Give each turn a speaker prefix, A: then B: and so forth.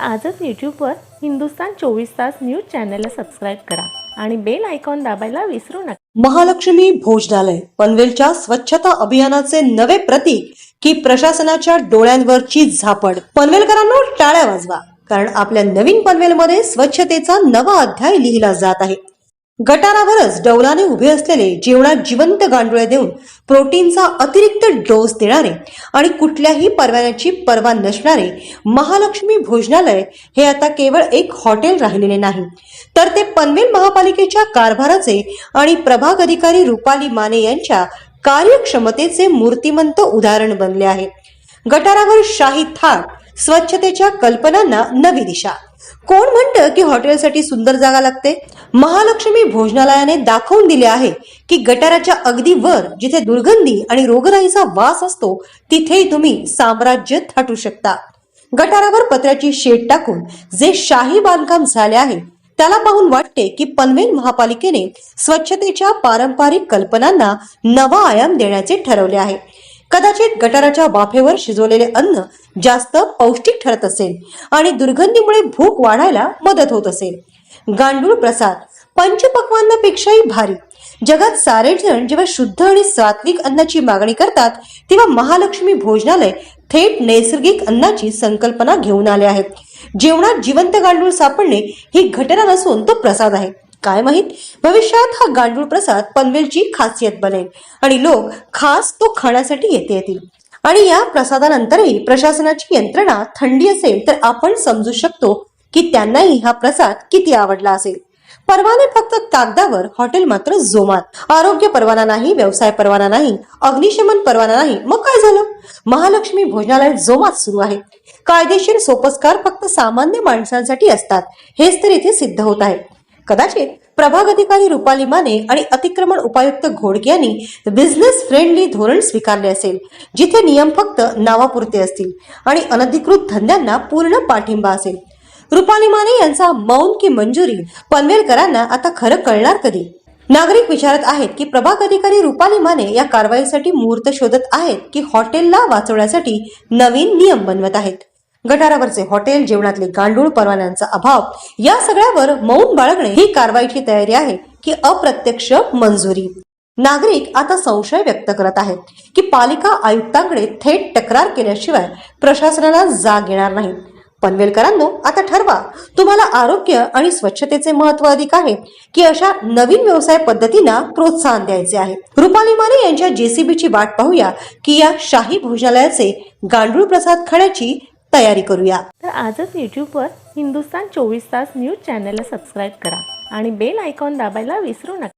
A: आजच यूट्यूबवर हिंदुस्तान चोवीस तास न्यूज चॅनलला सबस्क्राईब करा आणि बेल आयकॉन दाबायला विसरू नका.
B: महालक्ष्मी भोजनालय पनवेलच्या स्वच्छता अभियानाचे नवे प्रतीक की प्रशासनाच्या डोळ्यांवरची झापड. पनवेलकरांना टाळ्या वाजवा. कारण आपल्या नवीन पनवेलमध्ये स्वच्छतेचा नवा अध्याय लिहिला जात आहे. गटारावरच डौलाने उभे असलेले जेवणात जिवंत गांडुळे देऊन प्रोटीनचा अतिरिक्त डोस देणारे आणि कुठल्याही परवान्याची पर्वा नसणारे महालक्ष्मी भोजनालय हे आता केवळ एक हॉटेल राहिलेले नाही तर ते पनवेल महापालिकेच्या कारभाराचे आणि प्रभाग अधिकारी रुपाली माने यांच्या कार्यक्षमतेचे मूर्तिमंत उदाहरण बनले आहे. गटारावर शाही थाट स्वच्छतेच्या कल्पनांना नवी दिशा. कोण म्हणतं की हॉटेलसाठी सुंदर जागा लागते? महालक्ष्मी भोजनालयाने दाखवून दिले आहे की गटाराच्या अगदी वर जिथे दुर्गंधी आणि रोगराईचा वास असतो तिथेही तुम्ही साम्राज्य थाटू शकता. गटारावर पत्र्याची शेड टाकून जे शाही बांधकाम झाले आहे त्याला पाहून वाटते की पनवेल महापालिकेने स्वच्छतेच्या पारंपरिक कल्पनांना नवा आयाम देण्याचे ठरवले आहे. कदाचित गटाराच्या वाफेवर शिजवलेले अन्न जास्त पौष्टिक ठरत असेल आणि दुर्गंधीमुळे भूक वाढायला मदत होत असेल. गांडूळ प्रसाद पंचपक्वान्नापेक्षाही भारी. जगात सारे जण जेव्हा शुद्ध आणि सात्विक अन्नाची मागणी करतात तेव्हा महालक्ष्मी भोजनालय थेट नैसर्गिक अन्नाची संकल्पना घेऊन आले आहेत. जेवणात जिवंत गांडूळ सापडणे ही घटना नसून तो प्रसाद आहे. काय माहीत? भविष्यात हा गांडूळ प्रसाद पनवेलची खासियत बनेल आणि लोक खास तो खाण्यासाठी येते येतील. आणि या प्रसादानंतरही प्रशासनाची यंत्रणा थंडी असेल तर आपण समजू शकतो की त्यांनाही हा प्रसाद किती आवडला असेल. परवाने फक्त कागदावर हॉटेल मात्र जोमात. आरोग्य परवाना नाही व्यवसाय परवाना नाही अग्निशमन परवाना नाही. मग काय झालं? महालक्ष्मी भोजनालय जोमात सुरू आहे. कायदेशीर सोपस्कार फक्त सामान्य माणसांसाठी असतात. हेच तर इथे सिद्ध होत आहे. कदाचित प्रभाग अधिकारी रुपाली माने आणि अतिक्रमण उपायुक्त घोडके यांनी बिझनेस फ्रेंडली धोरण स्वीकारले असेल जिथे नियम फक्त नावापुरते असतील आणि अनधिकृत धंद्यांना पूर्ण पाठिंबा असेल. रुपाली माने यांचा मौन की मंजुरी पनवेलकरांना आता खरं कळणार कधी? नागरिक विचारत आहेत की प्रभाग अधिकारी रुपाली माने या कारवाईसाठी मुहूर्त शोधत आहेत की हॉटेलला वाचवण्यासाठी नवीन नियम बनवत आहेत? गटारावरचे हॉटेल जेवणातले गांडूळ परवान्यांचा अभाव या सगळ्यावर मौन बाळगणे ही कारवाईची तयारी आहे की अप्रत्यक्ष मंजुरी. नागरिक आता संशय व्यक्त करत आहेत की पालिका आयुक्तांकडे थेट तक्रार केल्याशिवाय प्रशासनाला जाग येणार नाही. पनवेलकरांनो आता ठरवा. तुम्हाला आरोग्य आणि स्वच्छतेचे महत्त्व अधिक आहे की अशा नवीन व्यवसाय पद्धतींना प्रोत्साहन द्यायचे आहे? रुपाली माने यांच्या जेसीबीची वाट पाहूया की या शाही भोजनालयाचे गांडूळ प्रसाद खाण्याची तयारी करूया.
A: तर आजच यूट्यूबवर हिंदुस्तान चोवीस तास न्यूज चॅनलला सबस्क्राईब करा आणि बेल आयकॉन दाबायला विसरू नका.